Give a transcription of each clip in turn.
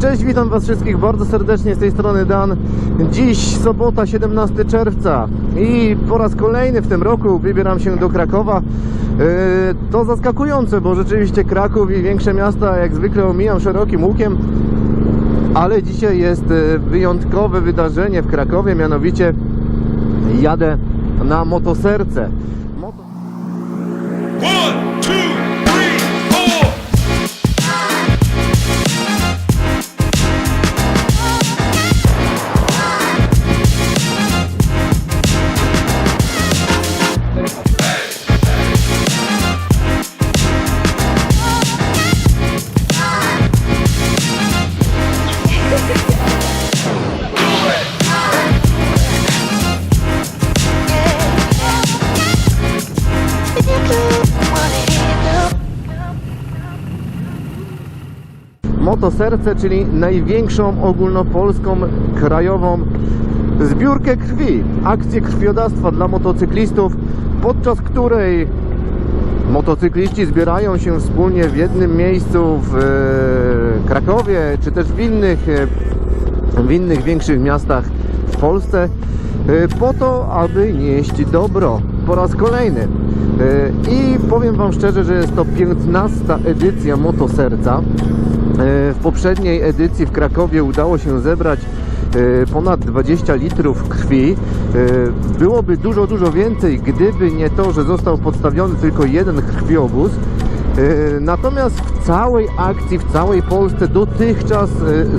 Cześć, witam Was wszystkich bardzo serdecznie z tej strony Dan. Dziś sobota 17 czerwca i po raz kolejny w tym roku wybieram się do Krakowa. Yy, To zaskakujące, bo rzeczywiście Kraków i większe miasta jak zwykle omijam szerokim łukiem. Ale dzisiaj jest e, wyjątkowe wydarzenie w Krakowie, mianowicie jadę na motoserce. Moto... Motoserce, czyli największą ogólnopolską krajową zbiórkę krwi, akcję krwiodawstwa dla motocyklistów, podczas której motocykliści zbierają się wspólnie w jednym miejscu w e, Krakowie, czy też w innych, e, w innych większych miastach w Polsce, e, po to, aby nieść dobro po raz kolejny. I powiem Wam szczerze, że jest to 15 edycja Motoserca. E, W poprzedniej edycji w Krakowie udało się zebrać e, ponad 20 litrów krwi. E, Byłoby dużo, dużo więcej, gdyby nie to, że został podstawiony tylko jeden krwiobóz. Natomiast w całej akcji, w całej Polsce dotychczas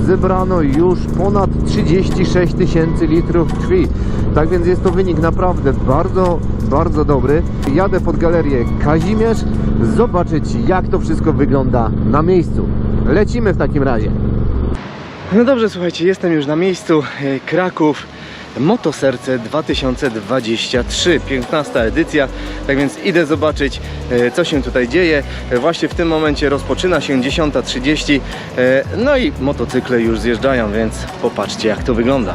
zebrano już ponad 36 tysięcy litrów krwi. Tak więc jest to wynik naprawdę bardzo, bardzo dobry. Jadę pod galerię Kazimierz, zobaczyć jak to wszystko wygląda na miejscu. Lecimy w takim razie. No dobrze, słuchajcie, jestem już na miejscu. e, Kraków. Motoserce 2023, 15 edycja, tak więc idę zobaczyć e, co się tutaj dzieje. E, Właśnie w tym momencie rozpoczyna się 10.30, e, no i motocykle już zjeżdżają, więc popatrzcie jak to wygląda.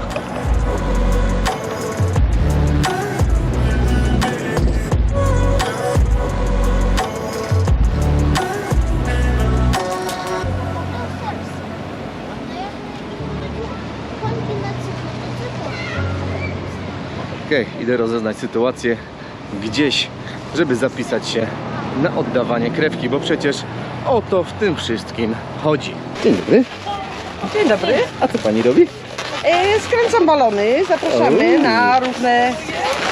Okej, idę rozeznać sytuację gdzieś, żeby zapisać się na oddawanie krewki, bo przecież o to w tym wszystkim chodzi. Dzień dobry. Dzień dobry. A co pani robi? E, skręcam balony. Zapraszamy O. na różne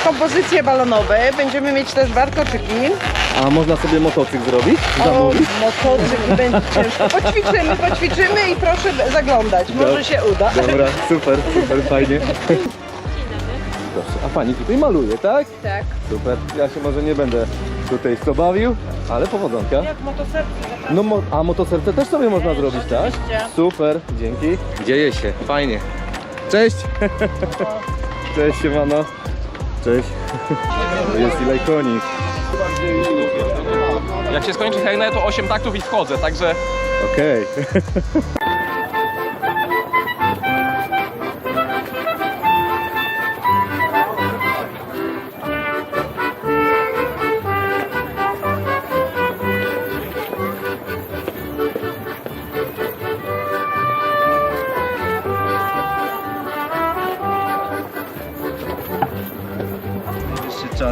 kompozycje balonowe. Będziemy mieć też warkoczyki. A można sobie motocykl zrobić? O, Zamówić? motocykl będzie ciężko. Poćwiczymy, poćwiczymy i proszę zaglądać. Może się uda. Dobra, super, super, fajnie. Proszę, a pani tutaj maluje, tak? Tak. Super. Ja się może nie będę tutaj w to bawił, ale powodzonka. Jak motoserce. No, mo- a motoserce też sobie można zrobić, tak? oczywiście. Super, dzięki. Dzieje się, fajnie. Cześć! Cześć, siemano. Cześć. To jest Ilaj Konik. Jak się skończy hejnę, to 8 taktów i wchodzę, także Okej.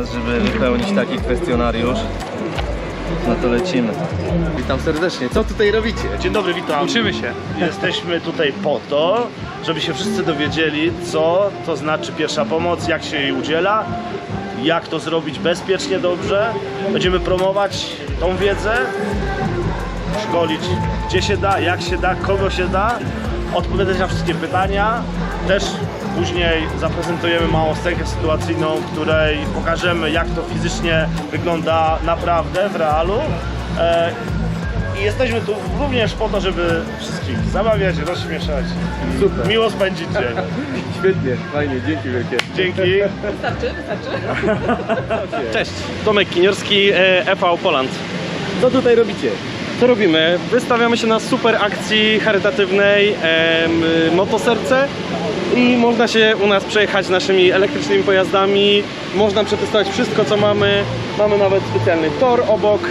czas, żeby wypełnić taki kwestionariusz. No to lecimy. Witam serdecznie. Co tutaj robicie? Dzień dobry, witam. uczymy się. Jesteśmy tutaj po to, żeby się wszyscy dowiedzieli, co to znaczy pierwsza pomoc, jak się jej udziela, jak to zrobić bezpiecznie, dobrze. Będziemy promować tą wiedzę, szkolić gdzie się da, jak się da, kogo się da, odpowiadać na wszystkie pytania. Też później zaprezentujemy małą scenkę sytuacyjną, w której pokażemy, jak to fizycznie wygląda naprawdę w realu. E, i jesteśmy tu również po to, żeby wszystkich zabawiać, rozśmieszać, Super. miło spędzić dzień. Świetnie, fajnie, dzięki wielkie. Dzięki. Cześć, Tomek Kiniorski, EV Poland. Co tutaj robicie? Co robimy? Wystawiamy się na super akcji charytatywnej em, Motoserce i można się u nas przejechać naszymi elektrycznymi pojazdami, można przetestować wszystko co mamy, mamy nawet specjalny tor obok,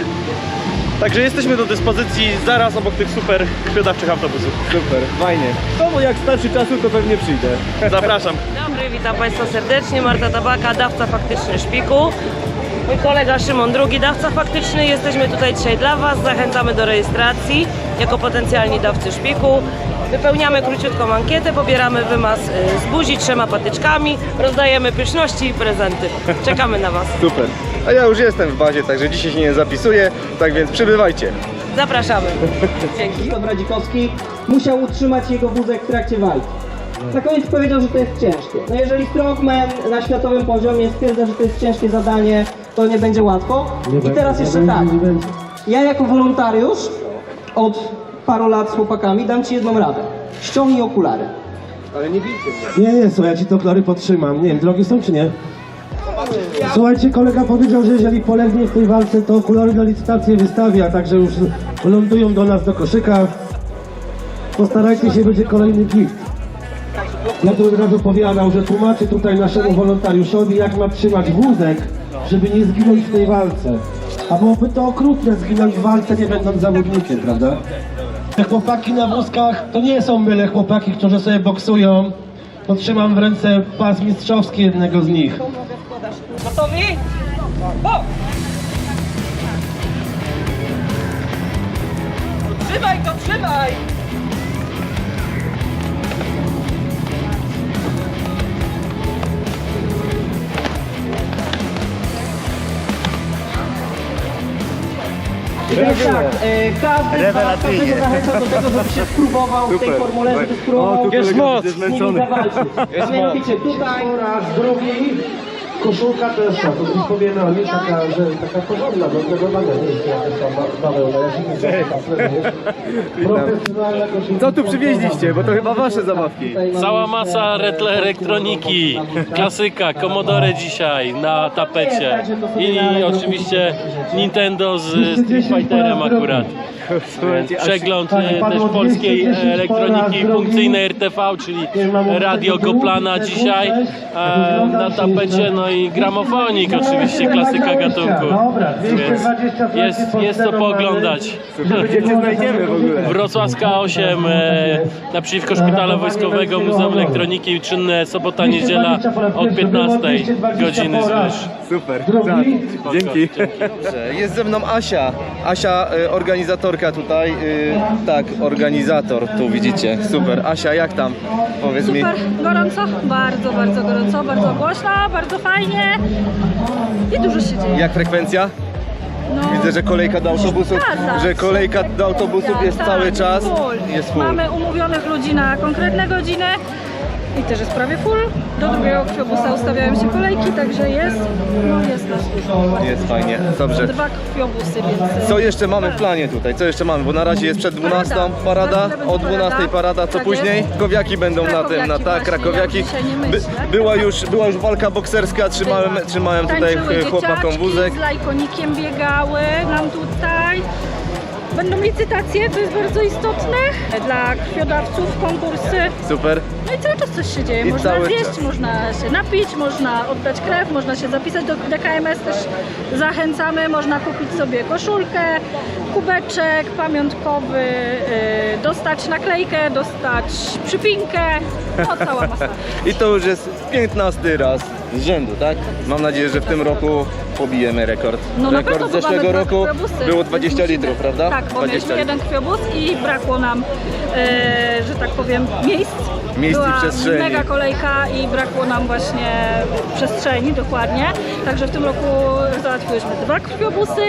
Także jesteśmy do dyspozycji zaraz obok tych super krwiodawczych autobusów. Super, fajnie. No jak starczy czasu, to pewnie przyjdę. Zapraszam. Dobry, witam Państwa serdecznie. Marta Tabaka, dawca faktyczny szpiku. Mój kolega Szymon, drugi dawca faktyczny. Jesteśmy tutaj dzisiaj dla Was. Zachęcamy do rejestracji jako potencjalni dawcy szpiku. Wypełniamy króciutką ankietę, pobieramy wymaz y, z buzi trzema patyczkami, rozdajemy pyszności i prezenty. Czekamy na Was. Super. A ja już jestem w bazie, także dzisiaj się nie zapisuję, tak więc przybywajcie. Zapraszamy. Dzięki. Krzysztof Radzikowski musiał utrzymać jego wózek w trakcie walki. Na koniec powiedział, że to jest ciężkie. No jeżeli strongman na światowym poziomie stwierdza, że to jest ciężkie zadanie, to nie będzie łatwo. I teraz jeszcze tak. Ja jako wolontariusz od paru lat z chłopakami dam Ci jedną radę. Ściągnij okulary. Nie, nie, słuchaj, ja ci te okulary podtrzymam. Nie wiem, drogi są czy nie? Słuchajcie, kolega powiedział, że jeżeli polegnie w tej walce, to okulary na licytację wystawia, także już lądują do nas do koszyka. Postarajcie się, będzie kolejny gift. Ja tu od razu powiadał, że tłumaczy tutaj naszemu wolontariuszowi, jak ma trzymać wózek, żeby nie zginąć w tej walce. A byłoby to okrutne zginąć w walce, nie będąc zawodnikiem, prawda? Te chłopaki na wózkach to nie są mylne chłopaki, którzy sobie boksują. Potrzymam w ręce pas mistrzowski jednego z nich. Gotowi? O! Trzymaj to, trzymaj! I teraz tak, e, każdy z Was każdego zachęcam do tego, żeby się spróbował w tej formule, żeby spróbował z nimi zawalczyć. A mianowicie tutaj Raz, drugi, koszulka też, to już powiemy o niej, taka, że taka porządna, do tego naga, nie jest jakaś tam bawełna, ja się nie znam, Profesjonalna koszulka. Co tu przywieźliście, bo to chyba wasze zabawki. Cała masa retro elektroniki, klasyka, Commodore dzisiaj na tapecie. i oczywiście Nintendo z Street Fighterem akurat. Przegląd e, też polskiej 210 po elektroniki funkcyjnej RTV, czyli radio Goplana dzisiaj na tapecie, no i gramofonik oczywiście, klasyka gatunku. Więc 220 jest, jest co pooglądać. Wrocławska 8 e, naprzeciwko Szpitala Wojskowego Muzeum Elektroniki czynne sobota, niedziela od 15 godziny. Super, Drugi. dzięki. Jest ze mną Asia. Asia, y, organizatorka tutaj. y, Tak, organizator, tu widzicie. Super. Asia, jak tam? Powiedz mi. Super, gorąco, bardzo, bardzo gorąco, bardzo głośno, bardzo fajnie i dużo się dzieje. Jak frekwencja? No, Widzę, że kolejka do autobusów, Zgadza że się. kolejka do autobusów jest tak, cały czas. full. Jest full. Mamy umówionych ludzi na konkretne godziny i też jest prawie full. Do drugiego krwiobusa ustawiają się kolejki, także jest, no jest nas. Jest fajnie, dobrze. Dwa krwiobusy, więc... Co jeszcze mamy w planie tutaj? Co jeszcze mamy? Bo na razie jest przed 12 Parada. parada, o 12 parada. co Tak później? Krakowiaki będą na tym, na tak, Krakowiaki ja myślę. była, już, była już walka bokserska, trzymałem, trzymałem tutaj Tańczyły chłopakom wózek. Z lajkonikiem biegały nam tutaj. Będą licytacje, to jest bardzo istotne. Dla krwiodawców konkursy. Super. No i cały czas coś się dzieje. I można cały zjeść, czas. można się napić, można oddać krew, można się zapisać do DKMS też zachęcamy. Można kupić sobie koszulkę, kubeczek pamiątkowy, yy, dostać naklejkę, dostać przypinkę. No cała masa. I to już jest 15 raz z rzędu, tak? Mam nadzieję, że w tym roku pobijemy rekord. No na rekord pewno z zeszłego roku krwiobusy, było więc 20 musimy- litrów, prawda? Tak, bo 20 mieliśmy jeden krwiobóz i brakło nam, e, że tak powiem, miejsc. Miejsc i Była przestrzeni. mega kolejka i brakło nam właśnie przestrzeni, dokładnie. Także w tym roku załatwiłyśmy dwa krwiobusy,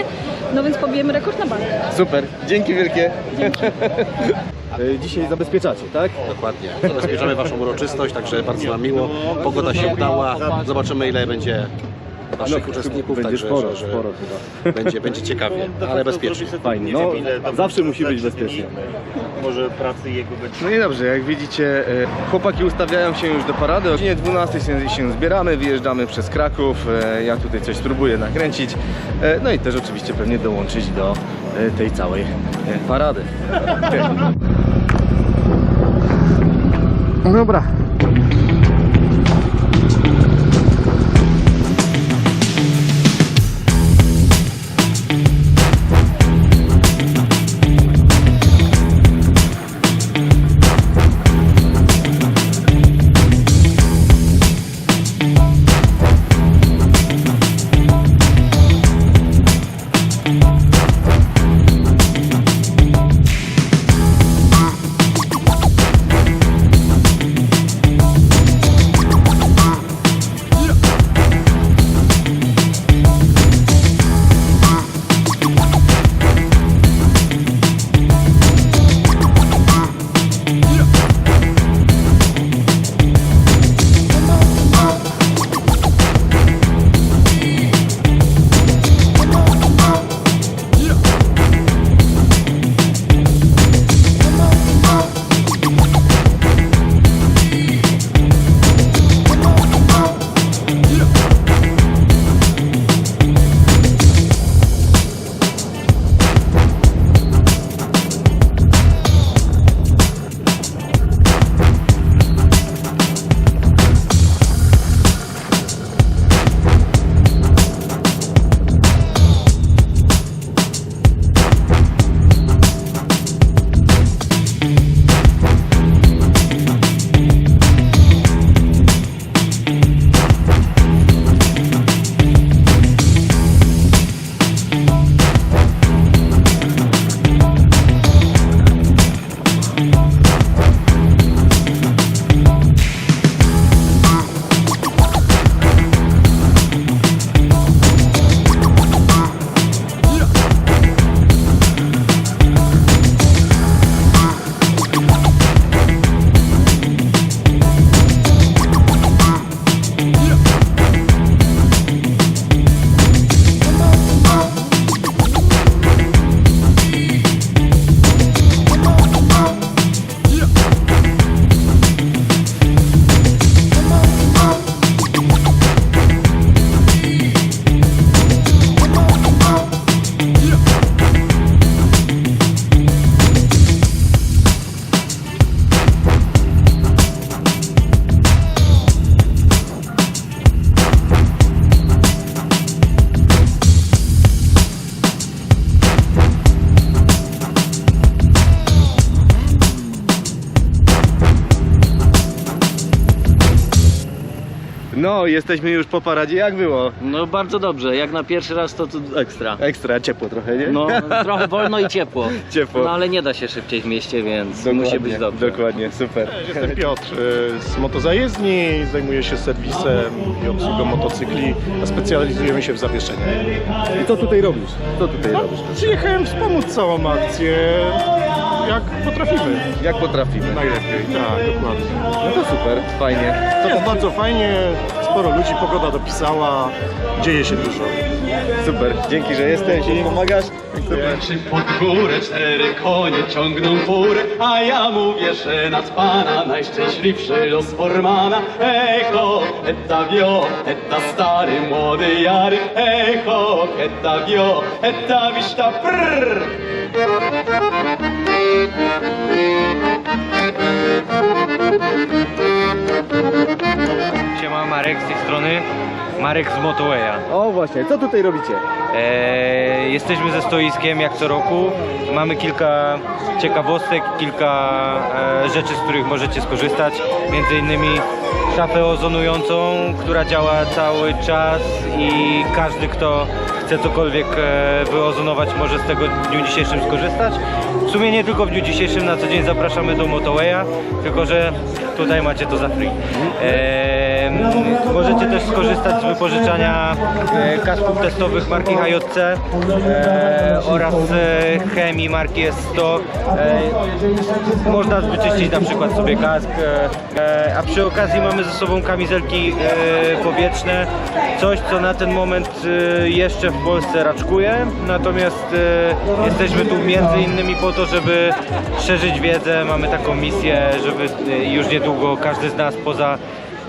no więc pobijemy rekord na bank. Super, dzięki wielkie. Dzisiaj zabezpieczacie, tak? Dokładnie. Zabezpieczamy Waszą uroczystość, także bardzo nam miło. Pogoda się udała. Zobaczymy ile będzie naszych uczestników, No, będzie także sporo, że, że sporo będzie, będzie ciekawie, ale bezpiecznie. Fajnie, no zawsze musi być bezpiecznie. Może pracy jego będzie. No i dobrze, jak widzicie, e, chłopaki ustawiają się już do parady. O godzinie 12 się, się zbieramy, wyjeżdżamy przez Kraków. E, Ja tutaj coś spróbuję nakręcić. E, No i też oczywiście pewnie dołączyć do tej całej parady. Dobra. No, jesteśmy już po paradzie. Jak było? No bardzo dobrze, jak na pierwszy raz to, to ekstra. Ekstra, ciepło trochę, nie? No trochę wolno i ciepło. Ciepło. No ale nie da się szybciej w mieście, więc Dokładnie, musi być dobrze. Dokładnie, super. Jestem Piotr y, z motozajezdni, zajmuję się serwisem i obsługą motocykli, a specjalizujemy się w zawieszeniach. I co tutaj robisz? Co tutaj robisz? Przyjechałem wspomóc całą akcję, jak potrafimy. Jak potrafimy? Najlepiej, tak, dokładnie. No to super, fajnie. To jest bardzo fajnie, sporo ludzi, pogoda dopisała, dzieje się dużo. Super, dzięki, że jesteś i pomagasz. Super. Pod górę cztery konie ciągną furę, a ja mówię, że nad pana najszczęśliwszy los Formana. Echo, eta wio, eta stary młody jary, echo, eta wio, eta wiśta prrr. Siema, Marek z tej strony. Marek z Motoweya. O właśnie, co tutaj robicie? Eee, jesteśmy ze stoiskiem jak co roku. Mamy kilka ciekawostek, kilka e, rzeczy, z których możecie skorzystać. Między innymi szafę ozonującą, która działa cały czas i każdy, kto chce cokolwiek e, wyozonować, może z tego dniu dzisiejszym skorzystać. W sumie nie tylko w dniu dzisiejszym, na co dzień zapraszamy do Motoweya, tylko że tutaj macie to za free. Eee, możecie też skorzystać z wypożyczania e, kasków testowych marki HJC e, oraz e, chemii marki S100. E, można wyczyścić na przykład sobie kask, e, e, a przy okazji mamy ze sobą kamizelki e, powietrzne, coś co na ten moment e, jeszcze w Polsce raczkuje, natomiast e, jesteśmy tu między innymi po to, żeby szerzyć wiedzę, mamy taką misję, żeby e, już niedługo każdy z nas poza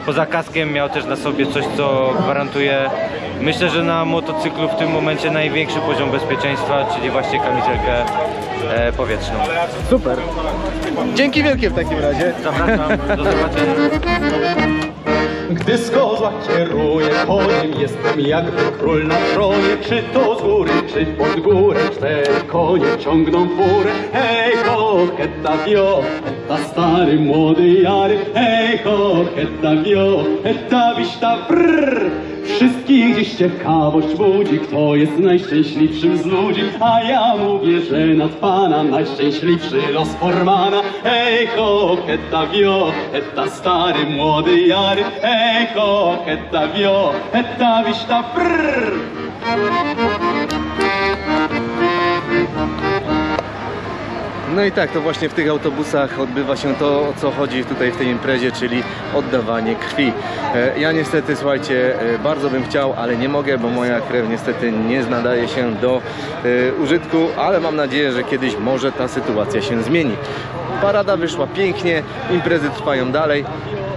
Poza kaskiem miał też na sobie coś, co gwarantuje, myślę, że na motocyklu w tym momencie największy poziom bezpieczeństwa, czyli właśnie kamizelkę e, powietrzną. Super. Dzięki wielkie w takim razie. Zapraszam, do zobaczenia. Gdy z kozła kieruję koniem, jestem jakby król na tronie. Czy to z góry, czy pod górę, cztery konie ciągną furę. Hej ho, hetta wio, hetta stary młody jary. Hej ho, hetta wio, hetta wiśta prrr. Wszystkich dziś ciekawość budzi, kto jest najszczęśliwszym z ludzi. A ja mówię, że nad pana najszczęśliwszy los Formana. Hej ho, hetta wio, hetta stary młody jary. Hej ho, hetta wio, hetta wiśta prrr. No i tak, to właśnie w tych autobusach odbywa się to, o co chodzi tutaj w tej imprezie, czyli oddawanie krwi. E, Ja niestety, słuchajcie, e, bardzo bym chciał, ale nie mogę, bo moja krew niestety nie nadaje się do e, użytku, ale mam nadzieję, że kiedyś może ta sytuacja się zmieni. Parada wyszła pięknie, imprezy trwają dalej.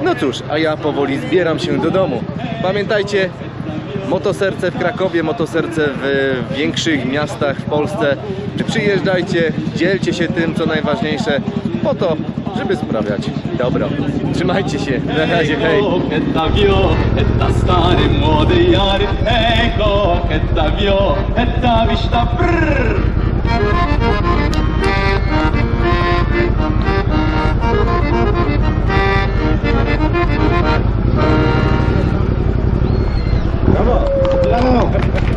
No cóż, a ja powoli zbieram się do domu. Pamiętajcie, Motoserce w Krakowie, motoserce w większych miastach w Polsce. Przyjeżdżajcie, dzielcie się tym, co najważniejsze, po to, żeby sprawiać dobro. Trzymajcie się, na razie, hej! Stary młody jary. Bravo. Bravo.